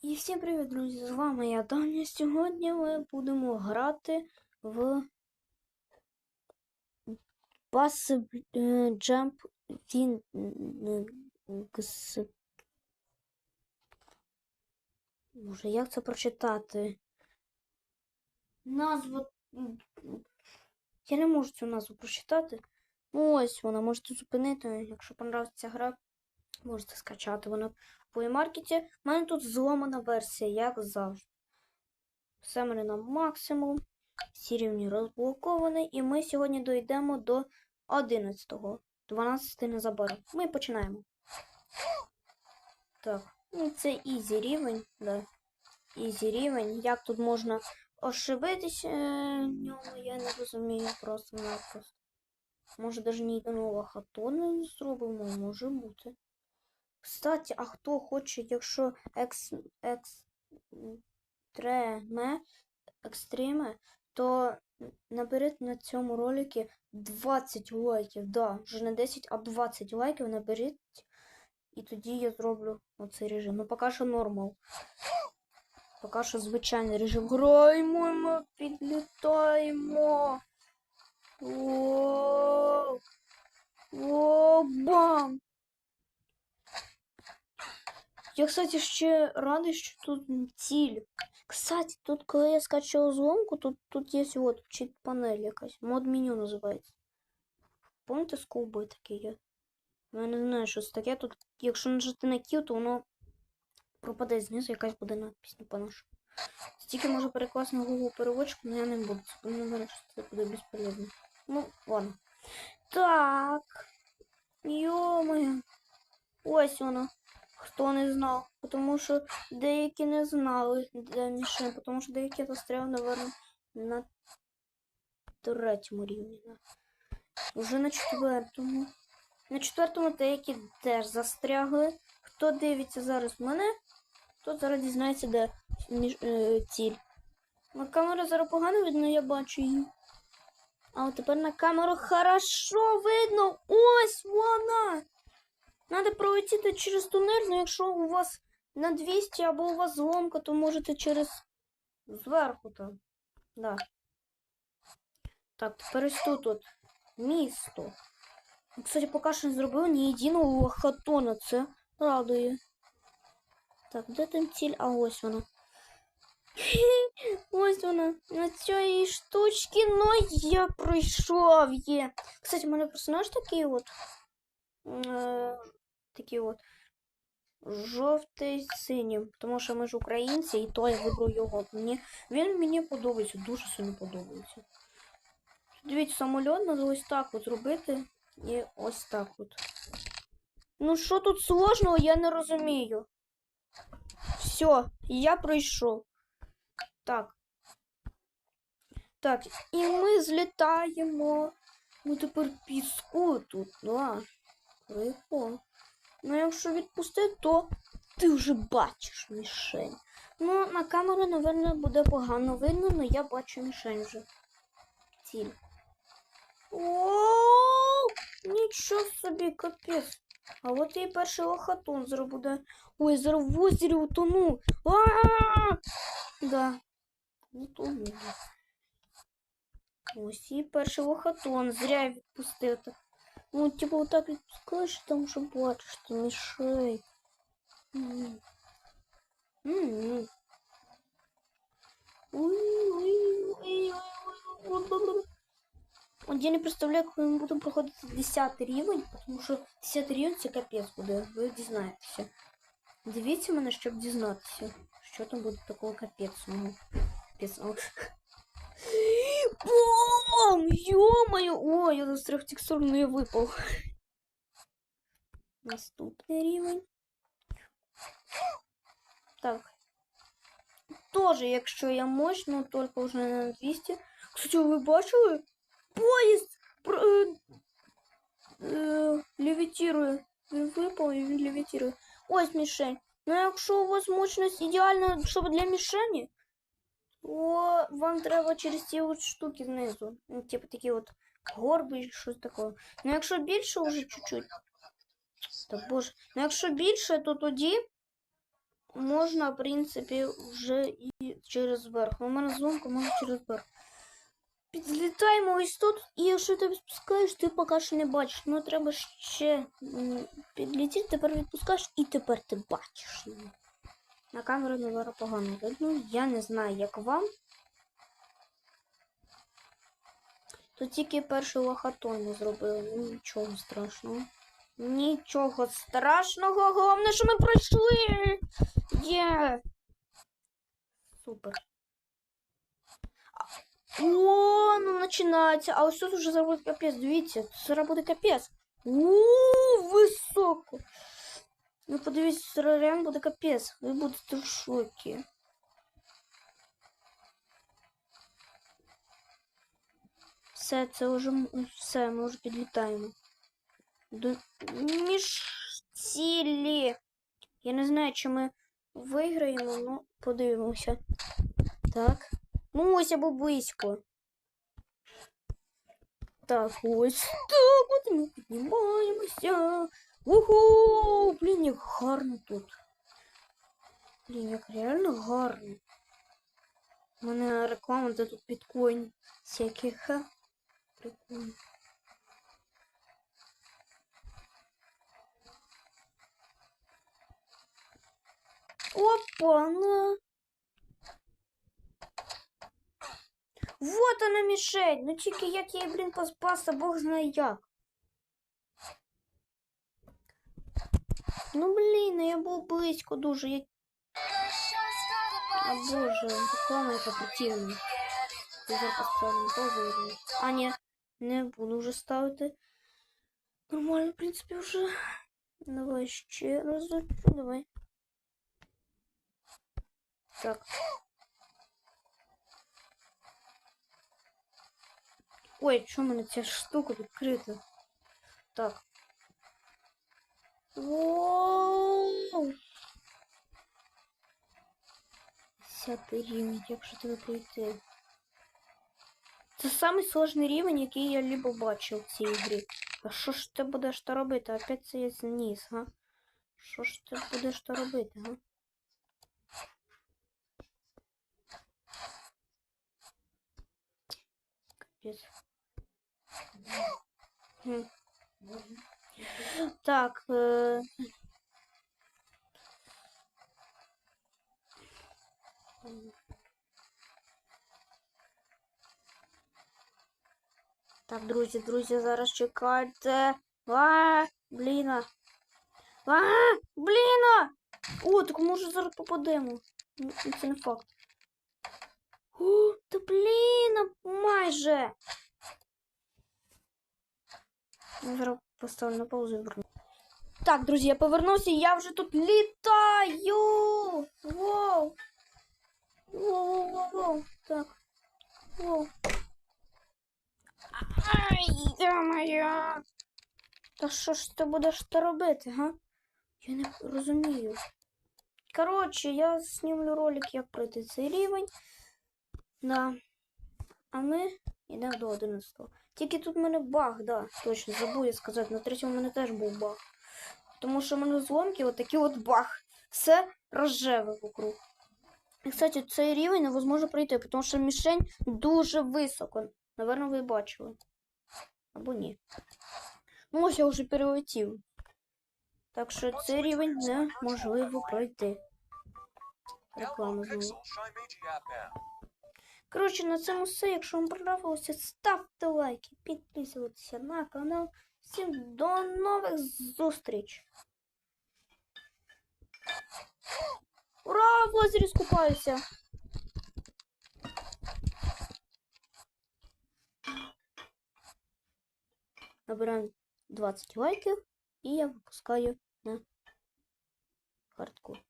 І всім привіт, друзі! З вами я Даня. Сьогодні ми будемо грати в Bass е, Jump Wings. Може, як це прочитати? Назва. Я не можу цю назву прочитати. Ну, ось вона, можете зупинити. Якщо понравиться гра, можете скачати вона в маркеті. У мене тут зломана версія, як завжди. Все мене на максимум. Всі рівні розблоковані. І ми сьогодні дійдемо до 11-го. 12 незабаром. Ми починаємо. Так, ну це ізі рівень, да. Ізі рівень. Як тут можна ошибитися е, ньому, я не розумію просто-напросто. Може, навіть ні одного хатона не зробимо, може бути. Кстати, а хто хоче, якщо екс, екстреме, екстреме, то наберіть на цьому роликі 20 лайків. Да, вже не 10, а 20 лайків наберіть. І тоді я зроблю оцей режим. Ну, поки що нормал. Поки що звичайний режим. Граємо, ми підлітаємо. О, о, бам! Я, кстати, ще радий, що тут ціль. Кстати, тут, коли я скачав зломку, тут, тут є от чит панель якась. Мод меню називається. Помните, скоуби такі є? Ну, я не знаю, що це таке. Тут, якщо нажати на Q, то воно пропаде знизу, якась буде надпись, не по-нашому. Стільки може перекласти на Google переводчику, але я не буду. Це не знаю, що це буде безполезно. Ну, ладно. Так. Йо-моє. Ось воно. Хто не знав, тому що деякі не знали, де мішень, тому що деякі застряли, напевно, на третьому рівні. Уже на четвертому. На четвертому деякі теж застрягли. Хто дивиться зараз мене, тот зараз дізнається, де е, ціль. На камеру зараз погано видно, я бачу її. А от тепер на камеру хорошо видно. Ось вона! Надо пролетіти через тунель, ну якщо у вас на 200 або у вас зломка, то можете через зверху там. Да. Так, тепер ось тут от місто. Кстати, поки що не зробили ні єдиного хатона, це радує. Так, де там ціль? А ось вона. Ось вона. На цієї штучки, ну я пройшов є. Кстати, у мене персонаж такий от. Такий от жовтий з синім, тому що ми ж українці, і то я вибрав його. Мені, він мені подобається, дуже сильно подобається. Дивіться, самольот треба ось так от зробити. І ось так от. Ну, що тут сложного, я не розумію. Все, я пройшов. Так. Так, і ми злітаємо. Ми тепер піску тут, да. Прикол. Ну, якщо відпустити, то ти вже бачиш мішень. Ну, на камеру, напевно, буде погано видно, але я бачу мішень вже. Ціль. О, нічого собі, капець. А от і перший лохотон зараз буде. Ой, зараз в озері утону. А! Да. Утону. Ось і перший лохотон. Зря відпустив. Ну, типа, вот так відпускаєш, там вже бачиш, ти мішай. М. М. Ой-ой-ой-ой-ой-ой-ой. От я не представляю, коли ми будемо проходити 10 рівень, тому що 10 рівень це капець буде, ви дізнаєтеся. Дивіться мене, щоб дізнатися, що там буде такого капецного. Капецного. Бом! Ё-моё! Ой, я застряг в текстурну я випав. Наступний рівень. Так. Тоже, якщо я мощно, тільки вже на 200. Кстати, ви бачили? Поїзд про, е, е, левітирує. Він випав і він левітирує. Ось мішень. Ну, якщо у вас мощність ідеальна, щоб для мішені, То вам треба через ці от штуки знизу. Ну, типу такі от горби і щось таке. Ну, якщо більше вже чуть-чуть. Та боже. Ну, якщо більше, то тоді можна, в принципі, вже і через верх. У мене зломка можна через верх. Підлітаємо ось тут, і якщо ти спускаєш, ти поки що не бачиш. Ну треба ще м, підлетіти, тепер відпускаєш, і тепер ти бачиш. На камеру наверно погано видно. Я не знаю, як вам. Тут тільки перший лохотон не зробили. Ну, нічого страшного. Нічого страшного, головне, що ми пройшли. Є. Супер. О, ну починається. А ось тут вже буде капець. Дивіться, тут зараз капець. Ууу, високо. Ну подивіться, реально буде капець. Ви будете в шокі. Все, це вже м- все, ми вже підлітаємо. До між. Я не знаю, чи ми виграємо, ну подивимося. Так. Ну, ось або близько. Так, ось. Так, от ми піднімаємося. Ого! Блін, як гарно тут. Блін, як реально гарно. У мене реклама, де тут біткоін всяких. Прикольно. Опа, на. Вот она мішень. Ну тільки як я її, блін, поспасти, Бог знає як. Ну блін, ну я був близько дуже. Я... А боже, реклама яка противна. Я зараз поставлю паузу. верну. А, ні, не буду вже ставити. Нормально, в принципі, вже. Давай ще разочок, давай. Так. Ой, що в мене ця штука відкрита? Так. Воу! Десятий рівень, як же тебе пройти? Це самий сложний рівень, який я либо бачив в цій грі. А що ж ти будеш то робити? Опять це є зніс, га? Що ж ти будеш то робити, га? Капець. Хм. Так, е... Так, друзі, друзі, зараз чекайте. А, бліна. А, бліна! О, так може зараз попадемо. Ну, Це не факт. О, та бліна, майже. Я зараз поставлю на паузу і верну. Так, друзі, я повернувся, я вже тут літаю. Воу. Воу, воу, воу. Так. Воу. Ай, моя. Та що ж ти будеш то робити, га? Я не розумію. Коротше, я знімлю ролик, як пройти цей рівень. Да. А ми йдемо до 11. Тільки тут в мене баг, да, точно, забув я сказати. На третьому в мене теж був баг. Тому що в мене зломки отакий от баг. Все рожеве вокруг. І, кстати, цей рівень невозможно пройти, тому що мішень дуже високо. Наверно, ви бачили. Або ні. Ну, ось я вже перелетів. Так що цей рівень неможливо пройти. Реклама знову. Коротше, на цьому все. Якщо вам понравилося, ставте лайки, підписуйтесь на канал. Всім до нових зустріч! Ура! В озері скупаюся! Набираємо 20 лайків і я випускаю на хардкор.